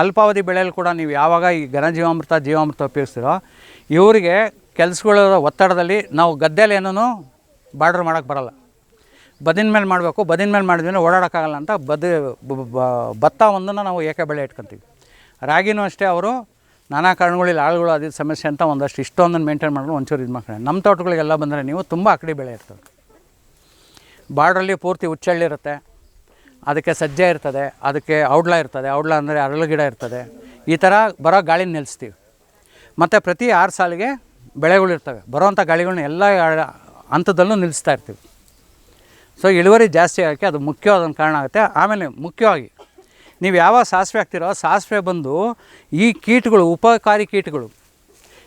ಅಲ್ಪಾವಧಿ ಬೆಳೆಯಲ್ಲಿ ಕೂಡ ನೀವು ಯಾವಾಗ ಈ ಘನಜೀವಾಮೃತ ಜೀವಾಮೃತ ಉಪಯೋಗಿಸ್ತೀರೋ, ಇವರಿಗೆ ಕೆಲಸಗಳ ಒತ್ತಡದಲ್ಲಿ ನಾವು ಗದ್ದೆಯಲ್ಲಿ ಏನೂ ಬಾರ್ಡರ್ ಮಾಡೋಕ್ಕೆ ಬರಲ್ಲ. ಬದಿನ ಮೇಲೆ ಮಾಡಬೇಕು, ಬದಿನ ಮೇಲೆ ಮಾಡಿದ್ವಿ ಓಡಾಡೋಕ್ಕಾಗಲ್ಲ ಅಂತ ಬದ ಭತ್ತ ಒಂದನ್ನು ನಾವು ಏಕೆ ಬೆಳೆ ಇಟ್ಕೊತೀವಿ? ರಾಗಿನೂ ಅಷ್ಟೇ ಅವರು ನಾನಾ ಕಾರಣಗಳಿಲ್ಲ ಆಳುಗಳು ಅದೇ ಸಮಸ್ಯೆ ಅಂತ ಒಂದಷ್ಟು ಇಷ್ಟೊಂದನ್ನು ಮೇಂಟೈನ್ ಮಾಡಿದ್ರು ಒಂಚೂರು ಇದು ಮಾಡ್ಕೊಂಡು ನಮ್ಮ ತೋಟಗಳಿಗೆಲ್ಲ ಬಂದರೆ ನೀವು ತುಂಬ ಅಕಡಿ ಬೆಳೆ ಇರ್ತದೆ. ಬಾರ್ಡ್ರಲ್ಲಿ ಪೂರ್ತಿ ಹುಚ್ಚಳ್ಳಿರುತ್ತೆ ಅದಕ್ಕೆ ಸಜ್ಜೆ ಇರ್ತದೆ, ಅದಕ್ಕೆ ಔಡ್ಲ ಇರ್ತದೆ, ಔಡ್ಲ ಅಂದರೆ ಅರಳು ಗಿಡ ಇರ್ತದೆ. ಈ ಥರ ಬರೋ ಗಾಳಿನ ನಿಲ್ಲಿಸ್ತೀವಿ ಮತ್ತು ಪ್ರತಿ ಆರು ಸಾಲಿಗೆ ಬೆಳೆಗಳಿರ್ತವೆ ಬರೋವಂಥ ಗಾಳಿಗಳನ್ನ ಎಲ್ಲ ಹಂತದಲ್ಲೂ ನಿಲ್ಲಿಸ್ತಾ ಇರ್ತೀವಿ. ಸೊ ಇಳುವರಿ ಜಾಸ್ತಿ ಆಗೋಕ್ಕೆ ಅದು ಮುಖ್ಯವಾದ ಕಾರಣ ಆಗುತ್ತೆ. ಆಮೇಲೆ ಮುಖ್ಯವಾಗಿ, ನೀವು ಯಾವ ಸಾಸಿವೆ ಹಾಕ್ತಿರೋ, ಸಾಸಿವೆ ಬಂದು ಈ ಕೀಟಗಳು, ಉಪಕಾರಿ ಕೀಟಗಳು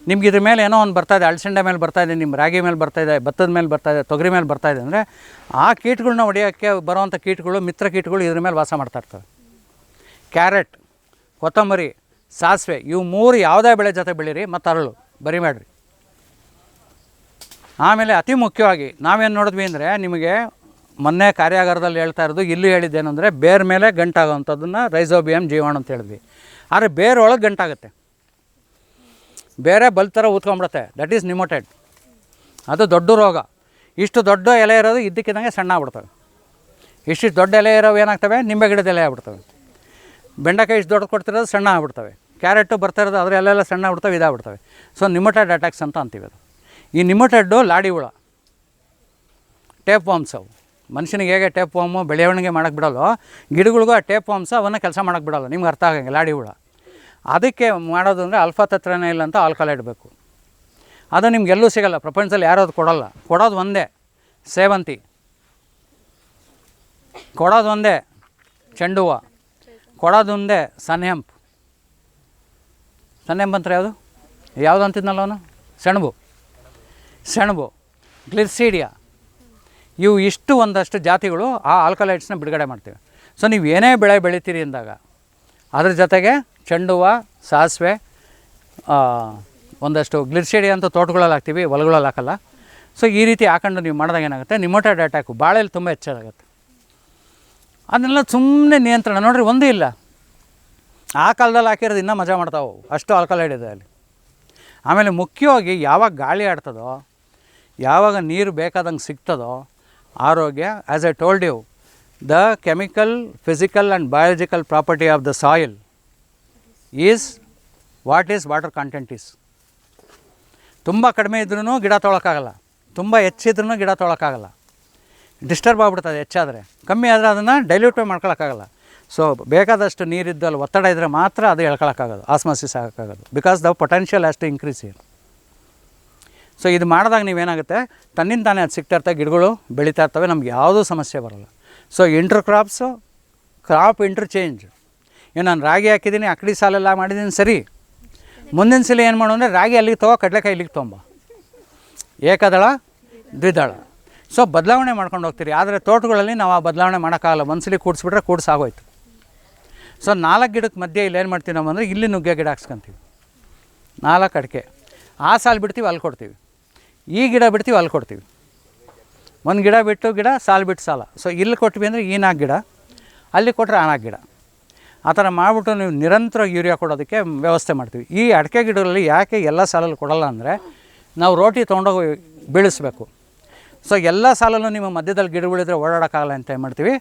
ನಿಮ್ಗೆ ಇದ್ರ ಮೇಲೆ ಏನೋ ಒಂದು ಬರ್ತಾಯಿದೆ ಅಳಸಂಡೆ ಮೇಲೆ ಬರ್ತಾಯಿದೆ ನಿಮ್ಮ ರಾಗಿ ಮೇಲೆ ಬರ್ತಾಯಿದೆ ಭತ್ತದ ಮೇಲೆ ಬರ್ತಾಯಿದೆ ತೊಗರಿ ಮೇಲೆ ಬರ್ತಾಯಿದೆ ಅಂದರೆ ಆ ಕೀಟಗಳನ್ನ ಹೊಡೆಯೋಕ್ಕೆ ಬರೋವಂಥ ಕೀಟಗಳು, ಮಿತ್ರ ಕೀಟಗಳು ಇದ್ರ ಮೇಲೆ ವಾಸ ಮಾಡ್ತಾ ಇರ್ತವೆ. ಕ್ಯಾರೆಟ್, ಕೊತ್ತಂಬರಿ, ಸಾಸಿವೆ, ಇವು ಮೂರು ಯಾವುದೇ ಬೆಳೆ ಜೊತೆ ಬೆಳೀರಿ, ಮತ್ತು ಅರಳು, ಬರಿ ಮಾಡಿರಿ. ಆಮೇಲೆ ಅತಿ ಮುಖ್ಯವಾಗಿ ನಾವೇನು ನೋಡಿದ್ವಿ ಅಂದರೆ ನಿಮಗೆ ಮೊನ್ನೆ ಕಾರ್ಯಾಗಾರದಲ್ಲಿ ಹೇಳ್ತಾ ಇರೋದು, ಇಲ್ಲಿ ಹೇಳಿದ್ದೇನೆಂದರೆ ಬೇರ್ ಮೇಲೆ ಗಂಟಾಗೋವಂಥದ್ದನ್ನು ರೈಸೋಬಿಯಂ ಜೀವಾಣು ಅಂತ ಹೇಳಿದ್ವಿ. ಆದರೆ ಬೇರೊಳಗೆ ಗಂಟಾಗುತ್ತೆ. ಬೇರೆ ಬಲ್ ಥರ ಊದ್ಕೊಂಬಿಡುತ್ತೆ ದಟ್ ಈಸ್ ನಿಮೋಟೆಡ್ ಅದು ದೊಡ್ಡ ರೋಗ. ಇಷ್ಟು ದೊಡ್ಡ ಎಲೆ ಇರೋದು ಇದ್ದಕ್ಕಿದ್ದಂಗೆ ಸಣ್ಣ ಆಗ್ಬಿಡ್ತವೆ. ಇಷ್ಟಿಷ್ಟು ದೊಡ್ಡ ಎಲೆ ಇರೋವು ಏನಾಗ್ತವೆ? ನಿಂಬೆ ಗಿಡದ ಎಲೆ ಆಗ್ಬಿಡ್ತವೆ. ಬೆಂಡೆಕಾಯಿ ಇಷ್ಟು ದೊಡ್ಡ ಕೊಡ್ತಿರೋದು ಸಣ್ಣ ಆಗ್ಬಿಡ್ತವೆ. ಕ್ಯಾರೆಟು ಬರ್ತಾ ಇರೋದು ಸಣ್ಣ ಆಗ್ಬಿಡ್ತವೆ, ಇದಾಗ್ಬಿಡ್ತವೆ. ಸೊ ನಿಮೋಟೆಡ್ ಅಟ್ಯಾಕ್ಸ್ ಅಂತ ಅಂತೀವಿ ಅದು. ಈ ನಿಮೋಟೆಡ್ಡು ಲಾಡಿ ಹುಳ. ಟೇಪ್ ವಾಮ್ಸ್ ಅವು. ಮನುಷ್ಯನಿಗೆ ಹೇಗೆ ಟೇಪ್ ವಾಮು ಬೆಳವಣಿಗೆ ಮಾಡೋಕ್ಕೆ ಬಿಡೋಲ್ಲೋ ಗಿಡಗಳಿಗೂ ಆ ಟೇಪ್ ವಾಮ್ಸ ಅವನ್ನ ಕೆಲಸ ಮಾಡೋಕ್ಕೆ ಬಿಡೋಲ್ಲ ನಿಮ್ಗೆ ಅರ್ಥ ಆಗಂಗೆ ಲಾಡಿ ಹುಳ. ಅದಕ್ಕೆ ಮಾಡೋದು ಅಂದರೆ ಅಲ್ಫಾ ತತ್ರನೇ ಇಲ್ಲ ಅಂತ ಆಲ್ಕಲ ಇಡಬೇಕು. ಅದು ನಿಮ್ಗೆ ಎಲ್ಲೂ ಸಿಗಲ್ಲ, ಪ್ರಪಂಚದಲ್ಲಿ ಯಾರು ಅದು ಕೊಡೋಲ್ಲ. ಕೊಡೋದು ಒಂದೇ, ಸೇವಂತಿ. ಕೊಡೋದು ಒಂದೇ ಚೆಂಡು ಹೂವು ಕೊಡೋದು ಒಂದೇ, ಸನ್ಹೆಂಪ್. ಸನ್ಹೆಂಪ್ ಅಂತ ಯಾವುದು? ಯಾವುದು ಅಂತಿದ್ನಲ್ಲ ಅವನು? ಸೆಣಬು. ಸೆಣಬು ಗ್ಲಿಸೀಡಿಯಾ ಇವು ಇಷ್ಟು ಒಂದಷ್ಟು ಜಾತಿಗಳು ಆ ಆಲ್ಕಲೈಟ್ಸ್ನ ಬಿಡುಗಡೆ ಮಾಡ್ತೀವಿ. ಸೊ ನೀವು ಏನೇ ಬೆಳೆ ಬೆಳಿತೀರಿ ಅಂದಾಗ, ಅದ್ರ ಜೊತೆಗೆ ಚೆಂಡು ಹೂವು ಸಾಸಿವೆ ಒಂದಷ್ಟು ಗ್ಲಿರ್ಸೇಡಿ ಅಂತ ತೋಟಗಳಲ್ಲಿ ಹಾಕ್ತೀವಿ, ಹೊಲಗಳಲ್ಲಿ ಹಾಕಲ್ಲ. ಸೊ ಈ ರೀತಿ ಹಾಕೊಂಡು ನೀವು ಮಾಡಿದಾಗ ಏನಾಗುತ್ತೆ? ನಿಮೋಟೆಡ್ ಅಟ್ಯಾಕು ಬಾಳೆಯಲ್ಲಿ ತುಂಬ ಹೆಚ್ಚಾಗುತ್ತೆ. ಅದನ್ನೆಲ್ಲ ಸುಮ್ಮನೆ ನಿಯಂತ್ರಣ, ನೋಡ್ರಿ, ಒಂದೂ ಇಲ್ಲ. ಆ ಕಾಲದಲ್ಲಿ ಹಾಕಿರೋದು ಇನ್ನೂ ಮಜಾ ಮಾಡ್ತಾವೆ. ಅಷ್ಟು ಆಲ್ಕಲೈಡ್ ಇದೆ ಅಲ್ಲಿ. ಆಮೇಲೆ ಮುಖ್ಯವಾಗಿ ಯಾವಾಗ ಗಾಳಿ ಆಡ್ತದೋ, ಯಾವಾಗ ನೀರು ಬೇಕಾದಂಗೆ ಸಿಗ್ತದೋ, ಆರೋಗ್ಯ as I told you the chemical physical and biological property of the soil is what is water content is ತುಂಬ ಕಡಿಮೆ ಇದ್ರೂ ಗಿಡ ತೊಳೋಕ್ಕಾಗಲ್ಲ ತುಂಬ ಹೆಚ್ಚಿದ್ರೂ ಗಿಡ ತೊಳೋಕ್ಕಾಗಲ್ಲ ಡಿಸ್ಟರ್ಬ್ ಆಗ್ಬಿಡ್ತದೆ ಹೆಚ್ಚಾದರೆ. ಕಮ್ಮಿ ಆದರೆ ಅದನ್ನು ಡೈಲ್ಯೂಟ್ ಮಾಡ್ಕೊಳಕ್ಕಾಗಲ್ಲ. ಸೊ ಬೇಕಾದಷ್ಟು ನೀರಿದ್ದಲ್ಲಿ ಒತ್ತಡ ಇದ್ದರೆ ಮಾತ್ರ ಅದು ಹೇಳ್ಕೊಳಕ್ಕಾಗೋದು ಆಸ್ಮಾಸಿಸ್ ಆಗೋಕ್ಕಾಗೋದು. ಬಿಕಾಸ್ ದ ಪೊಟೆನ್ಷಿಯಲ್ ಅಷ್ಟು ಇನ್ಕ್ರೀಸ್ ಇರ್ ಸೊ ಇದು ಮಾಡಿದಾಗ ನೀವೇನಾಗುತ್ತೆ? ತನ್ನಿಂದ ತಾನೇ ಅದು ಸಿಗ್ತಾ ಇರ್ತವೆ ಗಿಡಗಳು, ಬೆಳೀತಾ ಇರ್ತವೆ, ನಮ್ಗೆ ಯಾವುದೂ ಸಮಸ್ಯೆ ಬರೋಲ್ಲ. So inter crops crop interchange ಇನ್ನು ನಾನು ರಾಗಿ ಹಾಕಿದ್ದೀನಿ ಅಕಡಿ ಸಾಲೆಲ್ಲ ಮಾಡಿದ್ದೀನಿ ಸರಿ. ಮುಂದಿನ ಸಲ ಏನು ಮಾಡು ಅಂದರೆ ರಾಗಿ ಅಲ್ಲಿಗೆ ತಗೋ, ಕಡಲೆಕಾಯಿ ಇಲ್ಲಿಗೆ ತೊಗೊಂಬ ಏಕದಳ, ದ್ವಿದಳ. ಸೊ ಬದಲಾವಣೆ ಮಾಡ್ಕೊಂಡು ಹೋಗ್ತೀರಿ. ಆದರೆ ತೋಟಗಳಲ್ಲಿ ನಾವು ಆ ಬದಲಾವಣೆ ಮಾಡೋಕ್ಕಾಗಲ್ಲ. ಒಂದ್ಸಲಿ ಕೂಡಿಸ್ಬಿಟ್ರೆ ಕೂಡ್ಸಾಗೋಯ್ತು ಸೊ ನಾಲ್ಕು ಗಿಡಕ್ಕೆ ಮಧ್ಯೆ ಇಲ್ಲಿ ಏನು ಮಾಡ್ತೀವಿ ನಾವು ಅಂದರೆ ಇಲ್ಲಿ ನುಗ್ಗೆ ಗಿಡ ಹಾಕ್ಸ್ಕೊತೀವಿ. ನಾಲ್ಕು ಅಡಿಕೆ. ಆ ಸಾಲು ಬಿಡ್ತೀವಿ ಅಲ್ಲಿ ಕೊಡ್ತೀವಿ. ಈ ಗಿಡ ಬಿಡ್ತೀವಿ ಅಲ್ಲಿ ಕೊಡ್ತೀವಿ. ಒಂದು ಗಿಡ ಬಿಟ್ಟು ಗಿಡ, ಸಾಲು ಬಿಟ್ಟು ಸಾಲ. ಸೊ ಇಲ್ಲಿ ಕೊಟ್ವಿ ಅಂದರೆ ಈ ನಾಲ್ಕು ಗಿಡ, ಅಲ್ಲಿ ಕೊಟ್ಟರೆ ಆ ನಾಲ್ಕು ಗಿಡ. ಆ ಥರ ಮಾಡಿಬಿಟ್ಟು ನೀವು ನಿರಂತರ ಯೂರಿಯಾ ಕೊಡೋದಕ್ಕೆ ವ್ಯವಸ್ಥೆ ಮಾಡ್ತೀವಿ. ಈ ಅಡಿಕೆ ಗಿಡಗಳಲ್ಲಿ ಯಾಕೆ ಎಲ್ಲ ಸಾಲಲ್ಲಿ ಕೊಡಲ್ಲ ಅಂದರೆ ನಾವು ರೋಟಿ ತೊಗೊಂಡೋಗಿ ಬೀಳಿಸ್ಬೇಕು. ಸೊ ಎಲ್ಲ ಸಾಲಲ್ಲೂ ನಿಮ್ಮ ಮಧ್ಯದಲ್ಲಿ ಗಿಡಗಳಿದ್ರೆ ಓಡಾಡೋಕ್ಕಾಗಲ್ಲ ಅಂತ ಏನು ಮಾಡ್ತೀವಿ?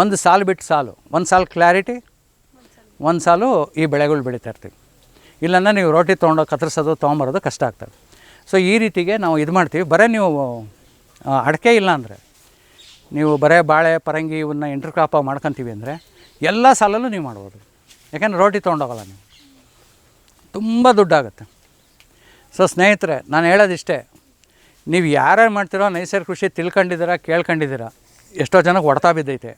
ಒಂದು ಸಾಲು ಬಿಟ್ಟು ಸಾಲು. ಒಂದು ಸಾಲು ಕ್ಲಾರಿಟಿ ಒಂದು ಸಾಲು ಈ ಬೆಳೆಗಳು ಬೆಳೀತಾ ಇರ್ತೀವಿ. ಇಲ್ಲಾಂದ್ರೆ ನೀವು ರೋಟಿ ತೊಗೊಂಡೋಗಿ ಕತ್ತರಿಸೋದು, ತೊಗೊಂಬರೋದು ಕಷ್ಟ ಆಗ್ತದೆ. ಸೊ ಈ ರೀತಿಗೆ ನಾವು ಇದು ಮಾಡ್ತೀವಿ. ಬರೀ ನೀವು ಅಡಕೆ ಇಲ್ಲ ಅಂದರೆ ನೀವು ಬರೇ ಬಾಳೆ, ಪರಂಗಿ ಇವನ್ನ ಇಂಟರ್ ಕ್ರಾಪ್ ಮಾಡ್ಕೊತೀವಿ ಅಂದರೆ ಎಲ್ಲ ಸಾಲಲ್ಲೂ ನೀವು ಮಾಡ್ಬೋದು. ಯಾಕೆಂದರೆ ರೋಟಿ ತೊಗೊಂಡೋಗಲ್ಲ ನೀವು. ತುಂಬ ದುಡ್ಡಾಗುತ್ತೆ. ಸೊ ಸ್ನೇಹಿತರೆ, ನಾನು ಹೇಳೋದಿಷ್ಟೇ, ನೀವು ಯಾರ್ಯಾರು ಮಾಡ್ತೀರೋ ನೈಸರ್ಗಿಕ ಕೃಷಿ ತಿಳ್ಕೊಂಡಿದ್ದೀರಾ, ಕೇಳ್ಕೊಂಡಿದ್ದೀರಾ, ಎಷ್ಟೋ ಜನಕ್ಕೆ ಹೊಡ್ತಾ ಬಿದ್ದೈತೆ.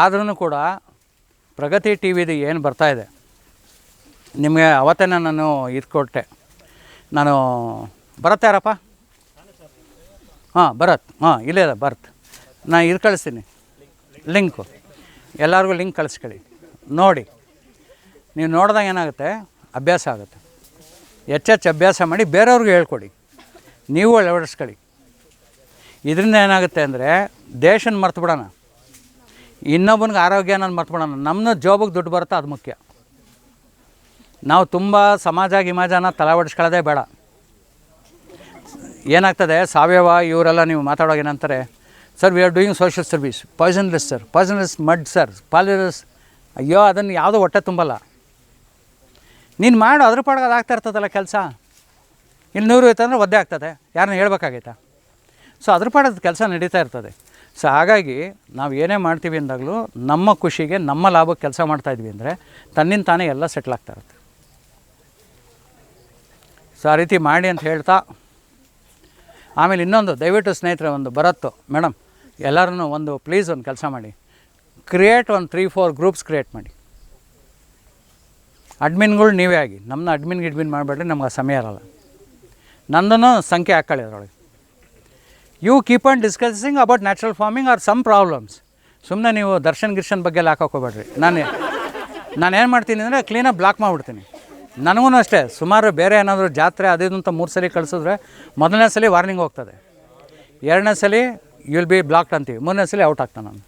ಆದ್ರೂ ಕೂಡ ಪ್ರಗತಿ ಟಿ ವಿದು ಏನು ಬರ್ತಾಯಿದೆ ನಿಮಗೆ ಅವತ್ತೇ ನಾನು ಇದು ಕೊಟ್ಟೆ. ನಾನು ಬರತ್ತೆ ಯಾರಪ್ಪ? ಹಾಂ ಬರತ್ ಹಾಂ, ಇಲ್ಲೇ ಭರತ್. ನಾನು ಇದು ಕಳಿಸ್ತೀನಿ. ಲಿಂಕು. ಎಲ್ಲರಿಗೂ ಲಿಂಕ್ ಕಳಿಸ್ಕೊಳ್ಳಿ. ನೋಡಿ, ನೀವು ನೋಡಿದಾಗ ಏನಾಗುತ್ತೆ? ಅಭ್ಯಾಸ ಆಗುತ್ತೆ. ಹೆಚ್ಚೆಚ್ಚು ಅಭ್ಯಾಸ ಮಾಡಿ ಬೇರೆಯವ್ರಿಗೂ ಹೇಳ್ಕೊಡಿ. ನೀವು ಅಳವಡಿಸ್ಕೊಳ್ಳಿ. ಇದರಿಂದ ಏನಾಗುತ್ತೆ ಅಂದರೆ ದೇಶನ ಮರ್ತು ಬಿಡೋಣ. ಇನ್ನೊಬ್ಬನಿಗೆ ಆರೋಗ್ಯ ಮರ್ತು ಬಿಡೋಣ. ನಮ್ಮ ಜಾಬಿಗೆ ದುಡ್ಡು ಬರುತ್ತೆ, ಅದು ಮುಖ್ಯ. ನಾವು ತುಂಬ ಸಮಾಜ ಗಿಮಾಜನ ತಲಾವಡಿಸ್ಕೊಳ್ಳೋದೇ ಬೇಡ. ಏನಾಗ್ತದೆ? ಸಾವಯವ, ಇವರೆಲ್ಲ ನೀವು ಮಾತಾಡೋವಾಗ ಏನಂತಾರೆ? Sir we are doing social service poisonless sir poisonless mud sir ಪಾಲಿರಸ್ ಅಯ್ಯೋ, ಅದನ್ನು ಯಾವುದೋ ಹೊಟ್ಟೆ ತುಂಬಲ್ಲ. ನೀನು ಮಾಡು, ಅದ್ರ ಪಾಡ್ಗೆ ಅದು ಆಗ್ತಾ ಇರ್ತದಲ್ಲ ಕೆಲಸ. ಇಲ್ಲಿ ನೂರು ಅಂದರೆ ಒದ್ದೆ ಆಗ್ತದೆ. ಯಾರನ್ನ ಹೇಳ್ಬೇಕಾಗೈತಾ? ಸೊ ಅದ್ರ ಪಾಡದ ಕೆಲಸ ನಡೀತಾ ಇರ್ತದೆ. ಸೊ ಹಾಗಾಗಿ ನಾವು ಏನೇ ಮಾಡ್ತೀವಿ ಅಂದಾಗಲೂ ನಮ್ಮ ಖುಷಿಗೆ ನಮ್ಮ ಲಾಭಕ್ಕೆ ಕೆಲಸ ಮಾಡ್ತಾಯಿದ್ವಿ ಅಂದರೆ ತನ್ನಿಂದ ತಾನೇ ಎಲ್ಲ ಸೆಟ್ಲ್ ಆಗ್ತಾ ಇರುತ್ತೆ. ಸೊ ಆ ರೀತಿ ಮಾಡಿ ಅಂತ ಹೇಳ್ತಾ. ಆಮೇಲೆ ಇನ್ನೊಂದು, ದಯವಿಟ್ಟು ಸ್ನೇಹಿತರೆ, ಒಂದು ಬರತ್ತು. ಮೇಡಮ್ ಎಲ್ಲರೂ ಒಂದು ಪ್ಲೀಸ್ ಒಂದು ಕೆಲಸ ಮಾಡಿ. ಕ್ರಿಯೇಟ್ ಒಂದು ತ್ರೀ ಫೋರ್ ಗ್ರೂಪ್ಸ್ ಕ್ರಿಯೇಟ್ ಮಾಡಿ. ಅಡ್ಮಿನ್ಗಳು ನೀವೇ ಆಗಿ. ನಮ್ಮನ್ನ ಅಡ್ಮಿನ್ ಗಿಡ್ಮಿನ್ ಮಾಡಬೇಡ್ರಿ, ನಮ್ಗೆ ಸಮಯ ಇರಲ್ಲ. ನಂದನ್ನು ಸಂಖ್ಯೆ ಹಾಕ್ಕೊಳ್ಳಿ ಅದರೊಳಗೆ. You keep on discussing about natural farming are some problems ಸುಮ್ಮನೆ ನೀವು ದರ್ಶನ್ ಗಿರ್ಶನ್ ಬಗ್ಗೆ ಎಲ್ಲ ಹಾಕೋಕೋಬೇಡ್ರಿ ನಾನು ನಾನು ಏನು ಮಾಡ್ತೀನಿ ಅಂದರೆ ಕ್ಲೀನಾಗಿ ಬ್ಲಾಕ್ ಮಾಡಿಬಿಡ್ತೀನಿ. ನನಗೂ ಅಷ್ಟೇ, ಸುಮಾರು ಬೇರೆ ಏನಾದರೂ ಜಾತ್ರೆ ಅದು ಇದು ಅಂತ ಮೂರು ಸಲ ಕಳಿಸಿದ್ರೆ ಮೊದಲನೇ ಸಲ ವಾರ್ನಿಂಗ್ ಹೋಗ್ತದೆ. ಎರಡನೇ ಸಲ ವಿಲ್ ಬಿ ಬ್ಲಾಕ್ಡ್ ಅಂತೀವಿ ಮೂರನೇ ಸಲ ಔಟ್ ಆಗ್ತಾನೆ ನಾನು.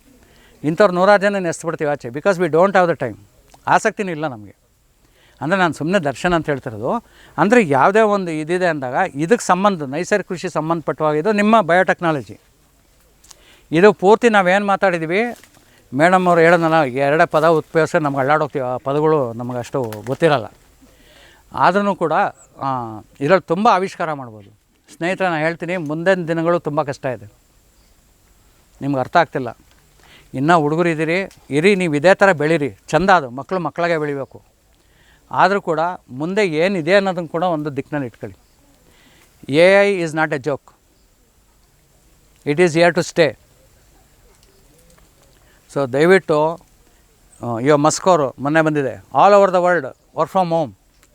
ಇಂಥವ್ರು ನೂರಾರು ಜನ ನೆಸ್ಬಿಡ್ತೀವಿ ಆಚೆ because we don't have the time ಆಸಕ್ತಿನೂ ಇಲ್ಲ ನಮಗೆ. ಅಂದರೆ ನಾನು ಸುಮ್ಮನೆ ದರ್ಶನ ಅಂತ ಹೇಳ್ತಿರೋದು ಅಂದರೆ ಯಾವುದೇ ಒಂದು ಇದಿದೆ ಅಂದಾಗ ಇದಕ್ಕೆ ಸಂಬಂಧ ನೈಸರ್ಗಿಕ ಕೃಷಿ ಸಂಬಂಧಪಟ್ಟವಾಗಿದ್ದು ನಿಮ್ಮ ಬಯೋಟೆಕ್ನಾಲಜಿ ಇದು ಪೂರ್ತಿ ನಾವೇನು ಮಾತಾಡಿದ್ವಿ ಮೇಡಮ್ ಅವ್ರು ಹೇಳೋದಲ್ಲ ಎರಡೇ ಪದ ಉಪಯೋಗಿಸಿ ನಮ್ಗೆ ಅಳ್ಳಾಡೋಗ್ತೀವಿ. ಆ ಪದಗಳು ನಮಗೆ ಅಷ್ಟು ಗೊತ್ತಿರಲ್ಲ. ಆದ್ರೂ ಕೂಡ ಇದರಲ್ಲಿ ತುಂಬ ಆವಿಷ್ಕಾರ ಮಾಡ್ಬೋದು. ಸ್ನೇಹಿತರೆ ನಾನು ಹೇಳ್ತೀನಿ, ಮುಂದಿನ ದಿನಗಳು ತುಂಬ ಕಷ್ಟ ಇದೆ. ನಿಮ್ಗೆ ಅರ್ಥ ಆಗ್ತಿಲ್ಲ. ಇನ್ನೂ ಹುಡುಗರು ಇದ್ದೀರಿ ಇರಿ, ನೀವು ಇದೇ ಥರ ಬೆಳೀರಿ. ಚಂದ ಅದು ಮಕ್ಕಳು ಮಕ್ಕಳಾಗೆ ಬೆಳಿಬೇಕು. ಆದರೂ ಕೂಡ ಮುಂದೆ ಏನಿದೆ ಅನ್ನೋದನ್ನು ಕೂಡ ಒಂದು ದಿಕ್ಕಿನಲ್ಲಿ ಇಟ್ಕೊಳ್ಳಿ. A I is not a joke it is here to stay so ದಯವಿಟ್ಟು ಇವ ಮಸ್ಕೋರು ಮೊನ್ನೆ ಬಂದಿದೆ. All over the world work from home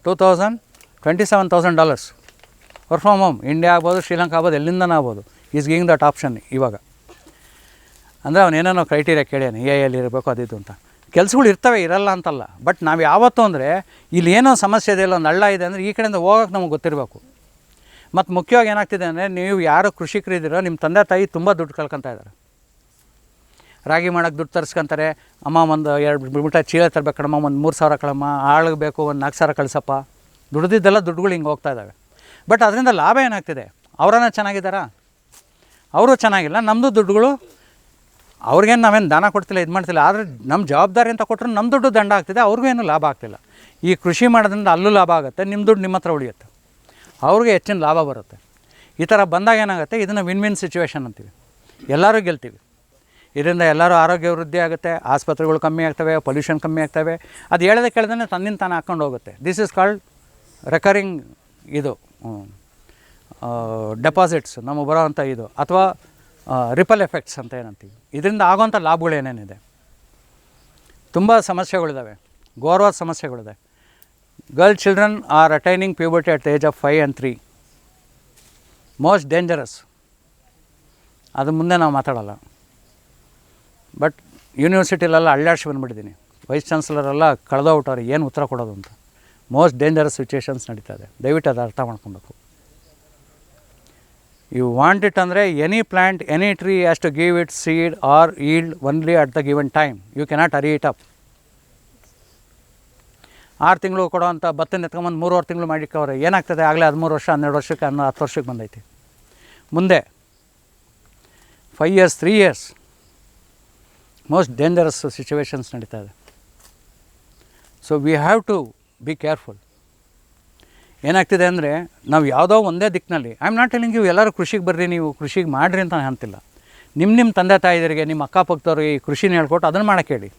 two thousand twenty seven thousand dollars work from home India ಆಗ್ಬೋದು ಶ್ರೀಲಂಕಾ ಆಗ್ಬೋದು, ಎಲ್ಲಿಂದನೂ ಆಗ್ಬೋದು. ಈಸ್ ಗಿವಿಂಗ್ ದಟ್ ಆಪ್ಷನ್ ಇವಾಗ. ಅಂದರೆ ಏನೇನೋ ಕ್ರೈಟೀರಿಯಾ ಕೇಳ್ಯಾನೆ ಎ ಎಲ್ಲಿ ಇರಬೇಕು ಅದಿದ್ದು ಅಂತ. ಕೆಲಸಗಳು ಇರ್ತವೆ, ಇರಲ್ಲ ಅಂತಲ್ಲ. ಬಟ್ ನಾವು ಯಾವತ್ತು ಅಂದರೆ, ಇಲ್ಲಿ ಏನೋ ಸಮಸ್ಯೆ ಇದೆ ಇಲ್ಲ ಒಂದು ಹಳ್ಳ ಇದೆ ಅಂದರೆ ಈ ಕಡೆಯಿಂದ ಹೋಗೋಕೆ ನಮಗೆ ಗೊತ್ತಿರಬೇಕು. ಮತ್ತು ಮುಖ್ಯವಾಗಿ ಏನಾಗ್ತಿದೆ ಅಂದರೆ, ನೀವು ಯಾರು ಕೃಷಿಕರಿದ್ದೀರೋ ನಿಮ್ಮ ತಂದೆ, ತಾಯಿ ತುಂಬ ದುಡ್ಡು ಕಳ್ಕೊತಾ ಇದ್ದಾರೆ ರಾಗಿ ಮಾಡೋಕ್ಕೆ ದುಡ್ಡು ತರಿಸ್ಕೊಂತಾರೆ, ಅಮ್ಮ ಒಂದು ಎರಡು ಬಿಟ್ಟ ಚೀಲ ತರಬೇಕು ಕಣಮ್ಮ, ಒಂದು ಮೂರು ಸಾವಿರ ಕಳಮ್ಮ ಆಳಿಗೆ ಬೇಕು, ಒಂದು ನಾಲ್ಕು ಸಾವಿರ ಕಳಿಸಪ್ಪ. ದುಡ್ದಿದ್ದೆಲ್ಲ ದುಡ್ಡುಗಳು ಹಿಂಗೆ ಹೋಗ್ತಾ ಇದ್ದಾವೆ ಬಟ್ ಅದರಿಂದ ಲಾಭ ಏನಾಗ್ತಿದೆ? ಅವರನ್ನ ಚೆನ್ನಾಗಿದ್ದಾರಾ? ಅವರು ಚೆನ್ನಾಗಿಲ್ಲ ನಮ್ಮದು ದುಡ್ಡುಗಳು ಅವ್ರಿಗೇನು ನಾವೇನು ದಾನ ಕೊಡ್ತಿಲ್ಲ, ಇದು ಮಾಡ್ತಿಲ್ಲ, ಆದರೆ ನಮ್ಮ ಜವಾಬ್ದಾರಿ ಅಂತ ಕೊಟ್ಟರು ನಮ್ಮ ದುಡ್ಡು ದಂಡ ಆಗ್ತಿದೆ, ಅವ್ರಿಗೂ ಏನು ಲಾಭ ಆಗ್ತಿಲ್ಲ. ಈ ಕೃಷಿ ಮಾಡೋದ್ರಿಂದ ಅಲ್ಲೂ ಲಾಭ ಆಗುತ್ತೆ ನಿಮ್ಮ ದುಡ್ಡು ನಿಮ್ಮ ಹತ್ರ ಉಳಿಯುತ್ತೆ. ಅವ್ರಿಗೆ ಹೆಚ್ಚಿನ ಲಾಭ ಬರುತ್ತೆ. ಈ ಥರ ಬಂದಾಗ ಏನಾಗುತ್ತೆ, ಇದನ್ನು ವಿನ್ ವಿನ್ ಸಿಚುವೇಶನ್ ಅಂತೀವಿ. ಎಲ್ಲರೂ ಗೆಲ್ತೀವಿ. ಇದರಿಂದ ಎಲ್ಲರೂ ಆರೋಗ್ಯ ವೃದ್ಧಿ ಆಗುತ್ತೆ, ಆಸ್ಪತ್ರೆಗಳು ಕಮ್ಮಿ ಆಗ್ತವೆ ಪೊಲ್ಯೂಷನ್ ಕಮ್ಮಿ ಆಗ್ತವೆ. ಅದು ಹೇಳದೆ ಕೇಳ್ದೇ ತನ್ನಿಂದ ತಾನು ಹಾಕ್ಕೊಂಡು ಹೋಗುತ್ತೆ. ದಿಸ್ ಇಸ್ ಕಾಲ್ಡ್ ರೆಕರಿಂಗ್ ಇದು ಡೆಪಾಸಿಟ್ಸ್ ನಮಗೆ ಬರೋವಂಥ ಇದು. ಅಥವಾ ರಿಪಲ್ ಎಫೆಕ್ಟ್ಸ್ ಅಂತ ಏನಂತೀವಿ. ಇದರಿಂದ ಆಗೋಂಥ ಲಾಭಗಳು ಏನೇನಿದೆ? ತುಂಬ ಸಮಸ್ಯೆಗಳಿದ್ದಾವೆ ಗೌರವ ಸಮಸ್ಯೆಗಳಿದೆ. Girl children are attaining puberty at age of five and three most dangerous ಅದು ಮುಂದೆ ನಾವು ಮಾತಾಡೋಲ್ಲ. ಬಟ್ ಯೂನಿವರ್ಸಿಟಿಲೆಲ್ಲ ಅಳ್ಳಾಡ್ಸಿ ಬಂದುಬಿಟ್ಟಿದ್ದೀನಿ. ವೈಸ್ ಚಾನ್ಸಲರೆಲ್ಲ ಕಳೆದೋಗ್ಬಿಟ್ಟವ್ರಿಗೆ ಏನು ಉತ್ತರ ಕೊಡೋದು ಅಂತ. ಮೋಸ್ಟ್ ಡೇಂಜರಸ್ ಸಿಚುವೇಶನ್ಸ್ ನಡೀತಾ ಇದೆ. ದಯವಿಟ್ಟು ಅದು ಅರ್ಥ ಮಾಡ್ಕೊಬೇಕು. ಯು ವಾಂಟ್ ಇಟ್ ಅಂದರೆ any plant any tree has to give it seed or yield only at the given time you cannot hurry it up ಆರು ತಿಂಗಳು ಕೊಡೋವಂಥ ಭತ್ತನ ಎತ್ಕೊಂಬಂದು ಮೂರುವರೆ ತಿಂಗಳು ಮಾಡಿಕ್ಕವ್ರೆ ಏನಾಗ್ತದೆ? ಆಗಲೇ ಹದಿಮೂರು ವರ್ಷ, ಹನ್ನೆರಡು ವರ್ಷಕ್ಕೆ, ಹನ್ನೊಂದು, ಹತ್ತು ವರ್ಷಕ್ಕೆ ಬಂದೈತಿ. ಮುಂದೆ five years three years most dangerous situations ನಡೀತಾ ಇದೆ. So we have to be careful ಏನಾಗ್ತಿದೆ ಅಂದರೆ ನಾವು ಯಾವುದೋ ಒಂದೇ ದಿಕ್ಕಿನಲ್ಲಿ I am not telling you ಎಲ್ಲರೂ ಕೃಷಿಗೆ ಬರ್ರಿ, ನೀವು ಕೃಷಿಗೆ ಮಾಡಿರಿ ಅಂತ ನಾನು ಅಂತಿಲ್ಲ. ನಿಮ್ಮ ನಿಮ್ಮ ತಂದೆ ತಾಯಿದರಿಗೆ ನಿಮ್ಮ ಅಕ್ಕಪಕ್ಕದವ್ರಿಗೆ ಈ ಕೃಷಿನ ಹೇಳ್ಕೊಟ್ಟು ಅದನ್ನು ಮಾಡೋಕ್ಕೆ ಹೇಳಿ.